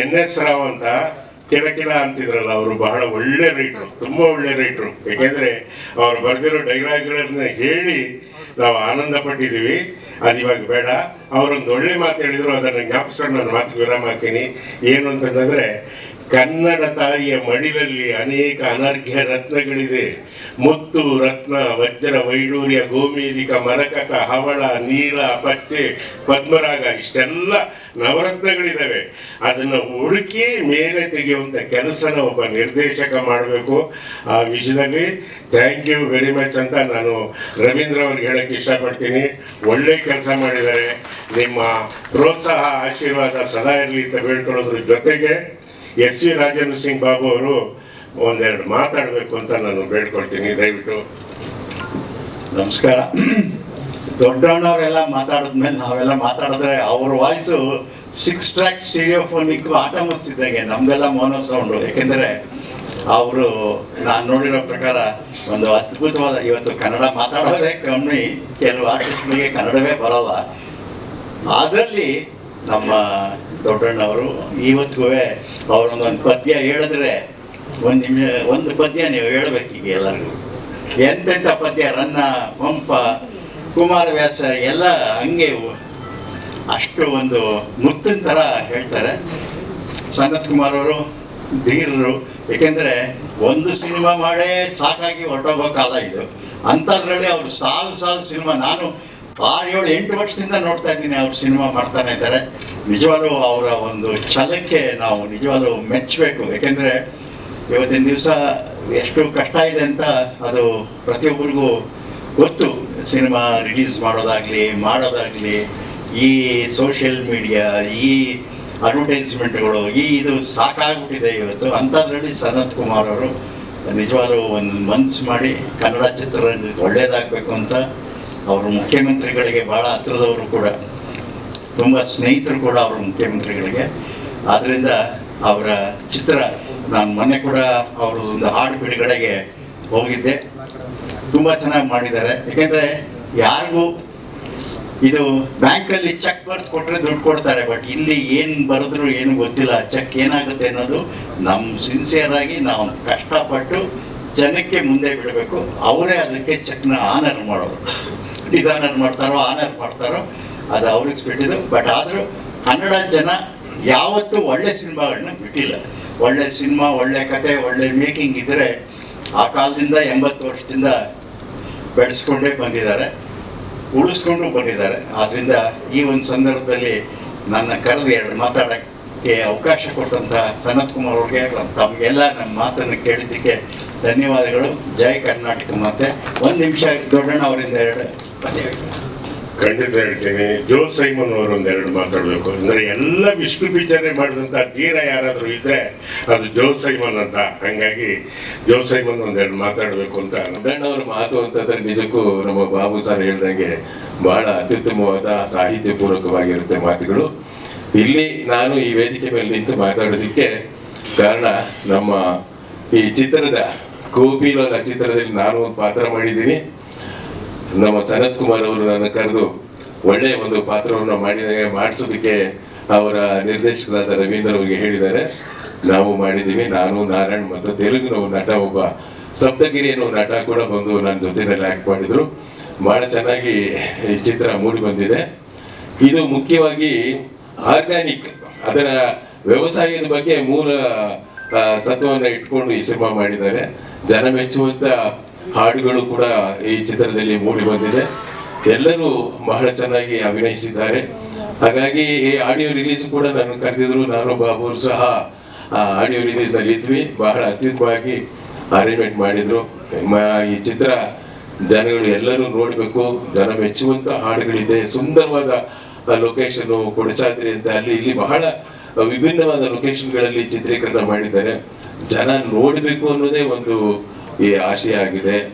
N S Rao ಅಂತ ಕಿಲಕಿಲ ಕೆಲ ಅಂತಿದ್ರಲ್ಲ, ಅವರು ಬಹಳ ಒಳ್ಳೆ ರೈಟ್ರು, ತುಂಬ ಒಳ್ಳೆ ರೈಟ್ರು. ಯಾಕೆಂದ್ರೆ ಅವ್ರು ಬರೆದಿರೋ ಡೈಲಾಗ್ಗಳನ್ನ ಹೇಳಿ ನಾವು ಆನಂದ ಪಟ್ಟಿದ್ದೀವಿ ಅದು ಇವಾಗ ಬೇಡ. ಅವರೊಂದು ಒಳ್ಳೆ ಮಾತು ಹೇಳಿದ್ರು, ಅದನ್ನು ಜ್ಞಾಪಿಸ್ಕೊಂಡು ನಾನು ಮಾತು ವಿರಾಮ ಹಾಕ್ತೀನಿ. ಏನು ಅಂತಂದ್ರೆ ಕನ್ನಡ ತಾಯಿಯ ಮಡಿಲಲ್ಲಿ ಅನೇಕ ಅನರ್ಘ್ಯ ರತ್ನಗಳಿದೆ. ಮುತ್ತು, ರತ್ನ, ವಜ್ರ, ವೈಡೂರ್ಯ ಗೋಮೇದಿಕ ಮರಕತ, ಹವಳ, ನೀಲ, ಪಚ್ಚೆ, ಪದ್ಮರಾಗ ಇಷ್ಟೆಲ್ಲ ನವರತ್ನಗಳಿದ್ದಾವೆ ಅದನ್ನು ಹುಡುಕಿ ಮೇಲೆ ತೆಗೆಯುವಂಥ ಕೆಲಸನ ಒಬ್ಬ ನಿರ್ದೇಶಕ ಮಾಡಬೇಕು. ಆ ವಿಷಯದಲ್ಲಿ ಥ್ಯಾಂಕ್ ಯು ವೆರಿ ಮಚ್ ಅಂತ ನಾನು ರವೀಂದ್ರ ಅವ್ರಿಗೆ ಹೇಳಕ್ಕೆ ಇಷ್ಟಪಡ್ತೀನಿ. ಒಳ್ಳೆ ಕೆಲಸ ಮಾಡಿದ್ದಾರೆ. ನಿಮ್ಮ ಪ್ರೋತ್ಸಾಹ, ಆಶೀರ್ವಾದ ಸದಾ ಇರಲಿ ಅಂತ ಬೇಡ್ಕೊಳ್ಳೋದ್ರ ಜೊತೆಗೆ ಎಸ್ ವಿ ರಾಜೇಂದ್ರ ಸಿಂಗ್ ಬಾಬು ಅವರು ಒಂದೆರಡು ಮಾತಾಡಬೇಕು ಅಂತ ನಾನು ಬೇಡ್ಕೊಳ್ತೀನಿ, ದಯವಿಟ್ಟು. ನಮಸ್ಕಾರ. ದೊಡ್ಡಣ್ಣವರೆಲ್ಲ ಮಾತಾಡಿದ್ಮೇಲೆ ನಾವೆಲ್ಲ ಮಾತಾಡಿದ್ರೆ ಅವ್ರ voice six track stereophonic autonomous ಇದ್ದಂಗೆ, ನಮ್ದೆಲ್ಲ ಮೋನೋ ಸೌಂಡು ಯಾಕೆಂದರೆ ಅವರು, ನಾನು ನೋಡಿರೋ ಪ್ರಕಾರ ಒಂದು ಅದ್ಭುತವಾದ ಇವತ್ತು ಕನ್ನಡ ಮಾತಾಡೋರೇ ಕಮ್ಮಿ, ಕೆಲವು ಆರ್ಟಿಸ್ಟ್ಗಳಿಗೆ ಕನ್ನಡವೇ ಬರೋಲ್ಲ. ಅದರಲ್ಲಿ ನಮ್ಮ ದೊಡ್ಡಣ್ಣವರು ಇವತ್ತಿಗೂ ಅವರೊಂದೊಂದು ಪದ್ಯ ಹೇಳಿದ್ರೆ, ಒಂದು ನಿಮಿಷ, ಒಂದು ಪದ್ಯ ನೀವು ಹೇಳಬೇಕೀಗ ಎಲ್ಲರಿಗೂ. ಎಂತೆಂಥ ಪದ್ಯ, ರನ್ನ, ಪಂಪ ಕುಮಾರವ್ಯಾಸ ಎಲ್ಲ ಹಂಗೆ ಅಷ್ಟು ಒಂದು ಮುತ್ತಿನ ಥರ ಹೇಳ್ತಾರೆ. ಸನತ್ ಕುಮಾರ್ ಅವರು ಧೀರರು, ಏಕೆಂದರೆ ಒಂದು ಸಿನಿಮಾ ಮಾಡೇ ಸಾಕಾಗಿ ಹೊರಟೋಗೋ ಕಾಲ ಇದು. ಅಂಥದ್ರಲ್ಲಿ ಅವರು ಸಾಲು ಸಾಲು ಸಿನಿಮಾ, ನಾನು ಆರು ಏಳು, ಎಂಟು ವರ್ಷದಿಂದ ನೋಡ್ತಾ ಇದ್ದೀನಿ ಅವ್ರು ಸಿನಿಮಾ ಮಾಡ್ತಾನೆ ಇದ್ದಾರೆ. ನಿಜವಾಗ್ಲೂ ಅವರ ಒಂದು ಛಲಕ್ಕೆ ನಾವು ನಿಜವಾಗ್ಲೂ ಮೆಚ್ಚಬೇಕು. ಯಾಕೆಂದರೆ ಇವತ್ತಿನ ದಿವಸ ಎಷ್ಟು ಕಷ್ಟ ಇದೆ ಅಂತ ಅದು ಪ್ರತಿಯೊಬ್ಬರಿಗೂ ಗೊತ್ತು. ಸಿನಿಮಾ ರಿಲೀಸ್ ಮಾಡೋದಾಗಲಿ ಮಾಡೋದಾಗಲಿ, ಈ ಸೋಷಿಯಲ್ ಮೀಡಿಯಾ ಈ ಅಡ್ವರ್ಟೈಸ್ಮೆಂಟ್ಗಳು ಈ ಇದು ಸಾಕಾಗ್ಬಿಟ್ಟಿದೆ ಇವತ್ತು. ಅಂಥದ್ರಲ್ಲಿ ಸನತ್ ಕುಮಾರ್ ಅವರು ನಿಜವಾಗ್ಲೂ ಒಂದು ಮನ್ಸು ಮಾಡಿ ಕನ್ನಡ ಚಿತ್ರರಂಗಕ್ಕೆ ಒಳ್ಳೇದಾಗಬೇಕು ಅಂತ ಅವರು ಮುಖ್ಯಮಂತ್ರಿಗಳಿಗೆ ಭಾಳ ಹತ್ತಿರದವರು ಕೂಡ, ತುಂಬ ಸ್ನೇಹಿತರು ಕೂಡ ಅವರು ಮುಖ್ಯಮಂತ್ರಿಗಳಿಗೆ. ಆದ್ದರಿಂದ ಅವರ ಚಿತ್ರ ನಾನು ಮೊನ್ನೆ ಕೂಡ ಅವರು ಒಂದು ಹಾಡು ಬಿಡುಗಡೆಗೆ ಹೋಗಿದ್ದೆ. ತುಂಬ ಚೆನ್ನಾಗಿ ಮಾಡಿದ್ದಾರೆ. ಯಾಕೆಂದರೆ ಯಾರಿಗೂ ಇದು ಬ್ಯಾಂಕಲ್ಲಿ ಚೆಕ್ ಬರ್ದು ಕೊಟ್ಟರೆ ದುಡ್ಡು ಕೊಡ್ತಾರೆ, ಬಟ್ ಇಲ್ಲಿ ಏನು ಬರೆದ್ರು ಏನು ಗೊತ್ತಿಲ್ಲ. ಚೆಕ್ ಏನಾಗುತ್ತೆ ಅನ್ನೋದು ನಮ್ಮ ಸಿನ್ಸಿಯರ್ ಆಗಿ ನಾವು ಕಷ್ಟಪಟ್ಟು ಜನಕ್ಕೆ ಮುಂದೆ ಬಿಡಬೇಕು. ಅವರೇ ಅದಕ್ಕೆ ಚೆಕ್ನ ಆನರ್ ಮಾಡೋರು ಡಿಸೈನರ್ ಮಾಡ್ತಾರೋ ಆನರ್ ಮಾಡ್ತಾರೋ, ಅದು ಅವ್ರಿಗೆ ಬಿಟ್ಟಿದ್ದು. ಬಟ್ ಆದರೂ ಕನ್ನಡ ಜನ ಯಾವತ್ತೂ ಒಳ್ಳೆ ಸಿನಿಮಾಗಳನ್ನ ಬಿಟ್ಟಿಲ್ಲ. ಒಳ್ಳೆ ಸಿನಿಮಾ, ಒಳ್ಳೆ ಕತೆ, ಒಳ್ಳೆ ಮೇಕಿಂಗ್ ಇದ್ದರೆ ಆ ಕಾಲದಿಂದ ಎಂಬತ್ತು ವರ್ಷದಿಂದ ಬೆಳೆಸ್ಕೊಂಡೇ ಬಂದಿದ್ದಾರೆ. ಉಳಿಸ್ಕೊಂಡು ಬಂದಿದ್ದಾರೆ. ಆದ್ದರಿಂದ ಈ ಒಂದು ಸಂದರ್ಭದಲ್ಲಿ ನನ್ನ ಕರೆದು ಎರಡು ಮಾತಾಡೋಕ್ಕೆ ಅವಕಾಶ ಕೊಟ್ಟಂಥ ಸನತ್ ಕುಮಾರ್ ಅವ್ರಿಗೆ ತಮಗೆಲ್ಲ ನಮ್ಮ ಮಾತನ್ನು ಕೇಳಿದ್ದಕ್ಕೆ ಧನ್ಯವಾದಗಳು. ಜೈ ಕರ್ನಾಟಕ ಮತ್ತೆ ಒಂದು ನಿಮಿಷ ದೊಡ್ಡಣ್ಣ ಅವರಿಂದ ಎರಡು. ಖಂಡಿತ ಹೇಳ್ತೀನಿ. ಜೋ ಸೈಮನ್ ಅವರು ಒಂದೆರಡು ಮಾತಾಡಬೇಕು. ಅಂದ್ರೆ ಎಲ್ಲ ವಿಷ್ಣು ಪಿಕ್ಚರೇ ಮಾಡಿದಂಥ ಧೀರ ಯಾರಾದರೂ ಇದ್ರೆ ಅದು ಜೋ ಸೈಮನ್ ಅಂತ. ಹಂಗಾಗಿ ಜೋ ಸೈಮನ್ ಒಂದೆರಡು ಮಾತಾಡಬೇಕು ಅಂತ. ದೊಡ್ಡಣ್ಣವರ ಮಾತು ಅಂತಂದ್ರೆ ನಿಜಕ್ಕೂ ನಮ್ಮ ಬಾಬು ಸರ್ ಹೇಳ್ದಂಗೆ ಬಹಳ ಅತ್ಯುತ್ತಮವಾದ ಸಾಹಿತ್ಯ ಪೂರ್ವಕವಾಗಿರುತ್ತೆ ಮಾತುಗಳು. ಇಲ್ಲಿ ನಾನು ಈ ವೇದಿಕೆ ಮೇಲೆ ನಿಂತು ಮಾತಾಡೋದಕ್ಕೆ ಕಾರಣ ನಮ್ಮ ಈ ಚಿತ್ರದ ಕೋಪಿಲೋಲ ಚಿತ್ರದಲ್ಲಿ ನಾನು ಒಂದು ಪಾತ್ರ ಮಾಡಿದ್ದೀನಿ. ನಮ್ಮ ಸನತ್ ಕುಮಾರ್ ಅವರು ನನ್ನ ಕರೆದು ಒಳ್ಳೆಯ ಒಂದು ಪಾತ್ರವನ್ನು ಮಾಡಿದಾಗ ಮಾಡಿಸೋದಕ್ಕೆ ಅವರ ನಿರ್ದೇಶಕರಾದ ರವೀಂದ್ರ ಅವರಿಗೆ ಹೇಳಿದ್ದಾರೆ. ನಾವು ಮಾಡಿದ್ದೀವಿ. ನಾನು, ನಾರಾಯಣ್ ಮತ್ತು ತೆಲುಗಿನ ನಟ ಒಬ್ಬ ಸಪ್ತಗಿರಿ ಅನ್ನೋ ನಟ ಕೂಡ ಬಂದು ನನ್ನ ಜೊತೆಯಲ್ಲಿ ಆ್ಯಕ್ಟ್ ಮಾಡಿದರು. ಭಾಳ ಚೆನ್ನಾಗಿ ಈ ಚಿತ್ರ ಮೂಡಿ ಬಂದಿದೆ. ಇದು ಮುಖ್ಯವಾಗಿ ಆರ್ಗ್ಯಾನಿಕ್, ಅದರ ವ್ಯವಸಾಯದ ಬಗ್ಗೆ ಮೂಲ ತತ್ವವನ್ನು ಇಟ್ಕೊಂಡು ಈ ಸಿನಿಮಾ ಮಾಡಿದ್ದಾರೆ. ಜನ ಮೆಚ್ಚುವಂತ ಹಾಡುಗಳು ಕೂಡ ಈ ಚಿತ್ರದಲ್ಲಿ ಮೂಡಿ ಬಂದಿದೆ. ಎಲ್ಲರೂ ಬಹಳ ಚೆನ್ನಾಗಿ ಅಭಿನಯಿಸಿದ್ದಾರೆ. ಹಾಗಾಗಿ ಈ ಆಡಿಯೋ ರಿಲೀಸ್ ಕೂಡ ನಾನು ಕರೆದಿದ್ರು. ನಾನು, ಬಾಬು ಸಹ ಆಡಿಯೋ ರಿಲೀಸ್ನಲ್ಲಿ ಇದ್ವಿ. ಬಹಳ ಅತ್ಯುತ್ತಮವಾಗಿ ಅರೇಂಜ್ಮೆಂಟ್ ಮಾಡಿದ್ರು. ಈ ಚಿತ್ರ ಜನಗಳು ಎಲ್ಲರೂ ನೋಡಬೇಕು. ಜನ ಮೆಚ್ಚುವಂತ ಹಾಡುಗಳಿದೆ. ಸುಂದರವಾದ ಲೊಕೇಶನ್ ಕೊಡಚಾದ್ರಿ ಅಂತ ಅಲ್ಲಿ ಇಲ್ಲಿ ಬಹಳ ವಿಭಿನ್ನವಾದ ಲೊಕೇಶನ್ಗಳಲ್ಲಿ ಚಿತ್ರೀಕರಣ ಮಾಡಿದ್ದಾರೆ. ಜನ ನೋಡಬೇಕು ಅನ್ನೋದೇ ಒಂದು ಈ ಆಶಯ ಆಗಿದೆ.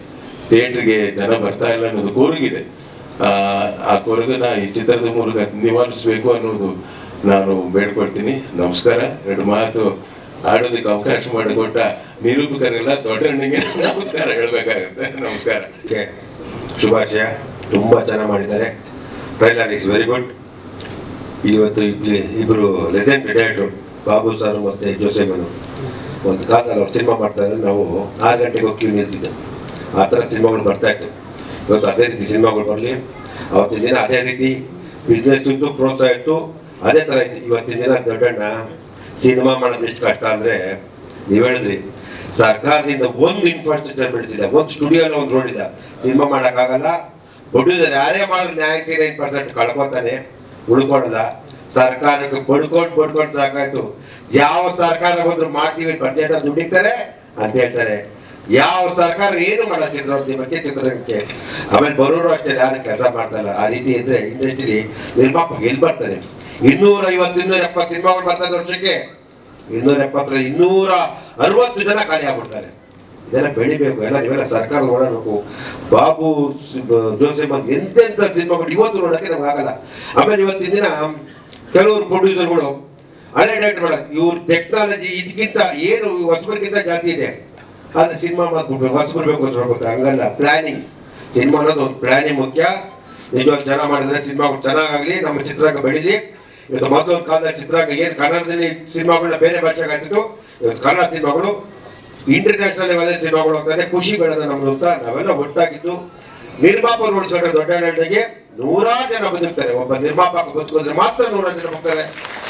ಥಿಯೇಟ್ರಿಗೆ ಜನ ಬರ್ತಾ ಇಲ್ಲ ಅನ್ನೋದು ಕೋರಿಗಿದೆ. ಆ, ಕೊರಗನ್ನ ಈ ಚಿತ್ರದ ಮೂಲಕ ನಿವಾರಿಸಬೇಕು ಅನ್ನೋದು ನಾನು ಬೇಡ್ಕೊಳ್ತೀನಿ. ನಮಸ್ಕಾರ. ಎರಡು ಮಾತು ಆಡೋದಕ್ಕೆ ಅವಕಾಶ ಮಾಡಿಕೊಟ್ಟ ನಿರೂಪಕರೆಲ್ಲ ದೊಡ್ಡಣ್ಣಿಗೆ ನಮಸ್ಕಾರ ಹೇಳಬೇಕಾಗುತ್ತೆ. ನಮಸ್ಕಾರ. ಶುಭಾಶಯ. ತುಂಬ ಚೆನ್ನಾಗಿ ಮಾಡಿದ್ದಾರೆ. Trailer is very good. ಇವತ್ತು ಇಬ್ಬರು ಲೆಸೆಂಟ್ ಡೈರೆಕ್ಟ್ರು ಬಾಬು ಸರ್ ಮತ್ತು ಜೋಸೆಮನು ಒಂದು ಕಾಲದಲ್ಲಿ ಅವ್ರು ಸಿನಿಮಾ ಮಾಡ್ತಾ ಇದ್ರೆ ನಾವು ಆರು ಗಂಟೆಗೆ ಹೋಗಿ ಕ್ಯೂ ನಿಲ್ತಿದ್ದೆ. ಆ ಥರ ಸಿನಿಮಾಗಳು ಬರ್ತಾ ಇತ್ತು. ಇವತ್ತು ಅದೇ ರೀತಿ ಸಿನಿಮಾಗಳು ಬರಲಿ. ಅವತ್ತಿನ ದಿನ ಅದೇ ರೀತಿ ಬಿಸ್ನೆಸ್ ಇತ್ತು, ಪ್ರೋತ್ಸಾಹ ಇತ್ತು. ಅದೇ ಥರ ಇತ್ತು. ಇವತ್ತಿನ ದಿನ ದೊಡ್ಡಣ್ಣ, ಸಿನಿಮಾ ಮಾಡೋದು ಎಷ್ಟು ಕಷ್ಟ ಅಂದರೆ ನೀವು ಹೇಳಿದ್ರಿ. ಸರ್ಕಾರದಿಂದ ಒಂದು ಇನ್ಫ್ರಾಸ್ಟ್ರಕ್ಚರ್ ಬೆಳೆಸಿದೆ, ಒಂದು ಸ್ಟುಡಿಯೋನ ಒಂದು ರೋಡ್ ಇದೆ ಸಿನಿಮಾ ಮಾಡೋಕ್ಕಾಗಲ್ಲ. ಪ್ರೊಡ್ಯೂಸರ್ ಯಾರೇ ಮಾಡಿದ್ರೆ ನ್ಯಾಯಕ್ಕೆ ನೈನ್ ಪರ್ಸೆಂಟ್ ಕಳ್ಕೊತಾನೆ ಉಳ್ಕೊಳ್ಳಲ್ಲ ಸರ್ಕಾರಕ್ಕೆ ಬಡ್ಕೊಂಡು ಬಡ್ಕೊಂಡು ಸಾಕಾಯ್ತು. ಯಾವ ಸರ್ಕಾರ ಬಂದ್ರು ಮಾಡ್ತೀವಿ ಬಜೆಟ್ ದುಡಿತಾರೆ ಅಂತ ಹೇಳ್ತಾರೆ. ಯಾವ ಸರ್ಕಾರ ಏನು ಮಾಡಲ್ಲ ಚಿತ್ರೋದ್ಯಮಕ್ಕೆ ಚಿತ್ರರಂಗಕ್ಕೆ ಆಮೇಲೆ ಬರೋರು ಅಷ್ಟೇ, ಯಾರು ಕೆಲಸ ಮಾಡ್ತಾರಲ್ಲ ಆ ರೀತಿ ಇದ್ರೆ ಇಂಡಸ್ಟ್ರಿ ನಿರ್ಮಾಪಕ ಎಲ್ಲಿ ಬರ್ತಾರೆ? ಇನ್ನೂರ ಐವತ್ತು ಇನ್ನೂರ ಎಪ್ಪತ್ತು ಸಿನಿಮಾಗಳು ಬರ್ತದೆ ವರ್ಷಕ್ಕೆ. ಇನ್ನೂರ ಎಪ್ಪತ್ತರ ಇನ್ನೂರ ಅರವತ್ತು ಜನ ಖಾಲಿ ಆಗ್ಬಿಡ್ತಾರೆ. ಇದೆಲ್ಲ ಬೆಳಿಬೇಕು. ಎಲ್ಲ ಇವೆಲ್ಲ ಸರ್ಕಾರ ನೋಡಬೇಕು. ಬಾಬು ಜೋಸೆಫ್ ಎಂತೆಂಥ ಸಿನಿಮಾಗಳು ಇವತ್ತು ನೋಡೋಕ್ಕೆ ನಮ್ಗೆ ಆಗಲ್ಲ. ಆಮೇಲೆ ಇವತ್ತಿನ ದಿನ ಕೆಲವರು ಪ್ರೊಡ್ಯೂಸರ್ಗಳು ಹಳೆ ಡೈರೆಕ್ಟರ್ಗಳ ಇವ್ರು ಟೆಕ್ನಾಲಜಿ ಇದಕ್ಕಿಂತ ಏನು ಹೊಸಬರಿಗಿಂತ ಜಾಸ್ತಿ ಇದೆ. ಆದರೆ ಸಿನಿಮಾ ಮಾಡ್ಬಿಡ್ಬೇಕು ಹೊಸ ಬೇಕು ಅಂತ ಹಂಗಲ್ಲ. ಪ್ಲಾನಿಂಗ್ ಸಿನಿಮಾ ಅನ್ನೋದು ಒಂದು ಪ್ಲಾನಿಂಗ್ ಮುಖ್ಯ. ನಿಜವಾಗಿ ಚೆನ್ನಾಗಿ ಮಾಡಿದ್ರೆ ಸಿನಿಮಾ ಚೆನ್ನಾಗಾಗಲಿ, ನಮ್ಮ ಚಿತ್ರರಂಗ ಬೆಳೀಲಿ. ಇವತ್ತು ಮೊದಲೊಂದು ಕಾಲದ ಚಿತ್ರರಂಗ ಏನು ಕನ್ನಡದಲ್ಲಿ ಸಿನಿಮಾಗಳನ್ನ ಬೇರೆ ಭಾಷೆಗೆ ಹಾಕಿತ್ತು, ಇವತ್ತು ಕನ್ನಡ ಸಿನಿಮಾಗಳು ಇಂಟರ್ನ್ಯಾಷನಲ್ ಲೆವೆಲ್ ಸಿನಿಮಾಗಳು ಖುಷಿ ಮಾಡೋದ ನಮ್ದು ಅಂತ ನಾವೆಲ್ಲ ಒಟ್ಟಾಗಿದ್ದು. ನಿರ್ಮಾಪಕರು ದೊಡ್ಡ ಹಳ್ಳಿಗೆ ನೂರಾರು ಜನ ಬದುಕ್ತಾರೆ ಒಬ್ಬ ನಿರ್ಮಾಪಕ ಬದುಕಿದ್ರೆ ಮಾತ್ರ ನೂರಾರು ಜನ ಬರ್ತಾರೆ.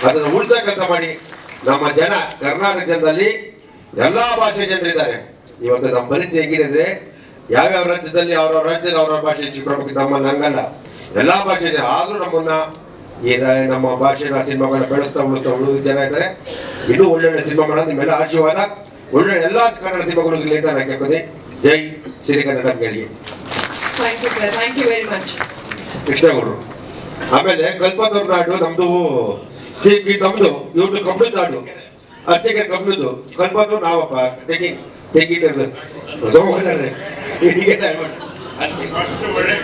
ಅದನ್ನು ಉಳಿದ ಕೆಲಸ ಮಾಡಿ ನಮ್ಮ ಜನ, ಕರ್ನಾಟಕ ಜನದಲ್ಲಿ ಎಲ್ಲಾ ಭಾಷೆ ಜನರಿದ್ದಾರೆ ಇವತ್ತು ನಮ್ಮ ಪರಿಸ್ಥಿತಿ ಹೇಗಿದೆ ಅಂದ್ರೆ, ಯಾವ್ಯಾವ ರಾಜ್ಯದಲ್ಲಿ ಅವ್ರವ್ರ ರಾಜ್ಯದಲ್ಲಿ ಅವ್ರವ್ರ ಭಾಷೆ ಶಿಕ್ಷಣ ನಮ್ಮಲ್ಲಿ ಹಂಗಲ್ಲ. ಎಲ್ಲಾ ಭಾಷೆ ಇದೆ. ಆದ್ರೂ ನಮ್ಮನ್ನ ಈ ನಮ್ಮ ಭಾಷೆನ ಸಿನಿಮಾಗಳನ್ನ ಬೆಳೆಸ್ತಾ, ಉಳಿಸ್ತಾ, ಉಳಿದ ಜನ ಇದ್ದಾರೆ. ಇನ್ನೂ ಒಳ್ಳೊಳ್ಳೆ ಸಿನಿಮಾ ಮಾಡೋದು ನಿಮ್ಮೆಲ್ಲ ಆಶೀರ್ವಾದ. ಒಳ್ಳೊಳ್ಳೆ ಎಲ್ಲಾ ಕನ್ನಡ ಸಿನಿಮಾಗಳು ಇಲ್ಲಿ ನಾನು ಜೈ ಸಿರಿ ಕನ್ನಡ ಕೇಳಿ thank you sir thank you very much ಕೃಷ್ಣಗೌಡರು ಆಮೇಲೆ ಕಲ್ಪತೂರ್ ನಾಡು ನಮ್ದು ಹೀಗೆ ನಮ್ದು ಇವ್ರದ್ದು ಕಂಪ್ಲೀಟ್ ನಾಡು. ಅತ್ತಿಗೆ ಕಂಪ್ಲೀಟ್ ಕಲ್ಪತೂರ್ ನಾವಪ್ಪ ತೆಗಿಟ್ಟು ಸೋಮವಾರ ಫಸ್ಟ್ ಒಳ್ಳೆ